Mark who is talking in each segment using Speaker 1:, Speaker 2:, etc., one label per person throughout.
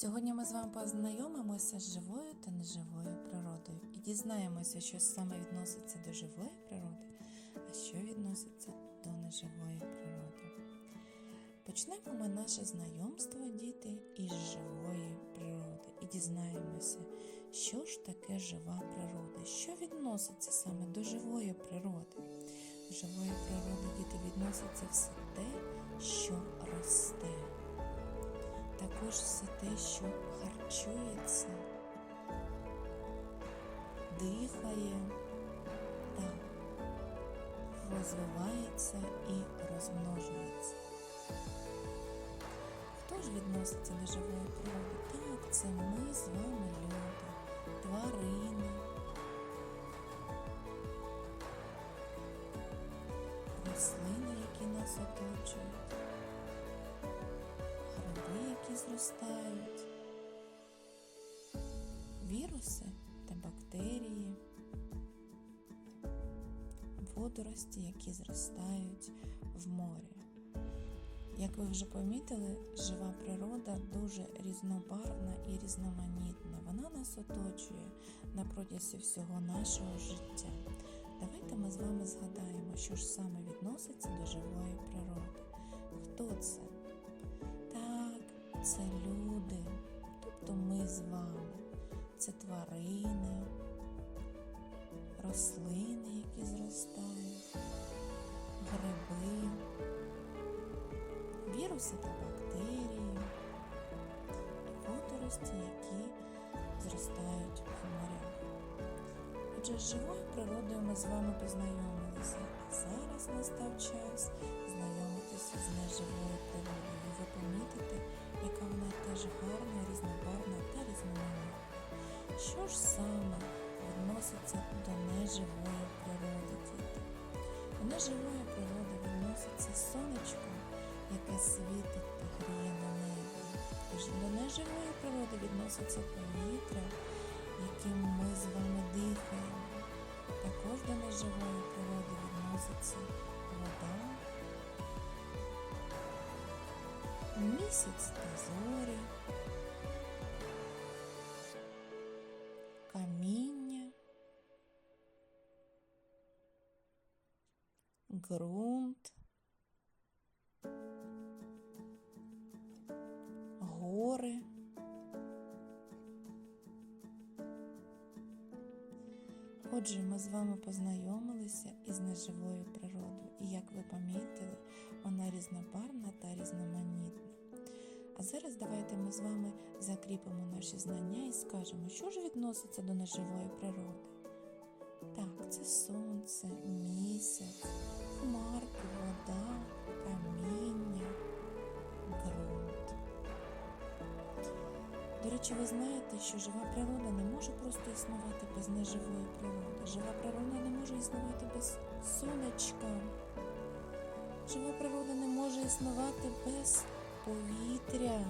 Speaker 1: Сьогодні ми з вами познайомимося з живою та неживою природою і дізнаємося, що саме відноситься до живої природи, а що відноситься до неживої природи. Почнемо ми наше знайомство, діти, із живої природи і дізнаємося, що ж таке жива природа, що відноситься саме до живої природи. До живої природи діти відноситься все те, що росте також все те, що харчується, дихає та розвивається і розмножується. Хто ж відноситься до живої природи? Так, це ми з вами люди, тварини, рослини, які нас оточують зростають, віруси та бактерії, водорості, які зростають в морі. Як ви вже помітили, жива природа дуже різнобарвна і різноманітна. Вона нас оточує на протязі всього нашого життя. Давайте ми з вами згадаємо, що ж саме відноситься до живої природи. Хто це? Це люди, тобто ми з вами. Це тварини, рослини, які зростають, гриби, віруси та бактерії, і водорості, які зростають в морях. Отже, з живою природою ми з вами познайомилися. Зараз настав час знайомитися з неживою природою. Ви помітите, яка вона теж гарна, різнобарвна та різноманітна. Що ж саме відноситься до неживої природи, діти? До неживої природи відноситься сонечко, яке світить та гріє на небі. Тож до неживої природи відноситься повітря, яким ми з вами дихаємо. Також до неживої природи відноситься вода, місяць та зорі, каміння, ґрунт, гори. Отже, ми з вами познайомилися із неживою природою, і як ви помітили, вона різноманітна. А зараз давайте ми з вами закріпимо наші знання і скажемо, що ж відноситься до неживої природи. Так, це сонце, місяць, хмарки, вода, каміння, ґрунт. До речі, ви знаєте, що жива природа не може просто існувати без неживої природи. Жива природа не може існувати без сонечка. Жива природа не може існувати без повітря.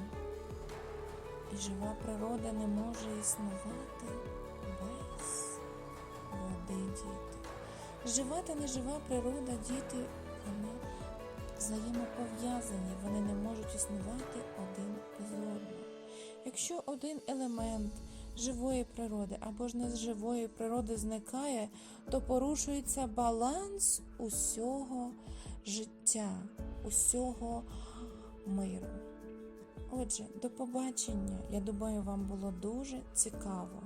Speaker 1: І жива природа не може існувати без води, діти. Жива та нежива природа, діти, вони взаємопов'язані, вони не можуть існувати один без одного. Якщо один елемент живої природи або ж не з живої природи зникає, то порушується баланс усього життя, усього миру. Отже, до побачення. Я думаю, вам було дуже цікаво.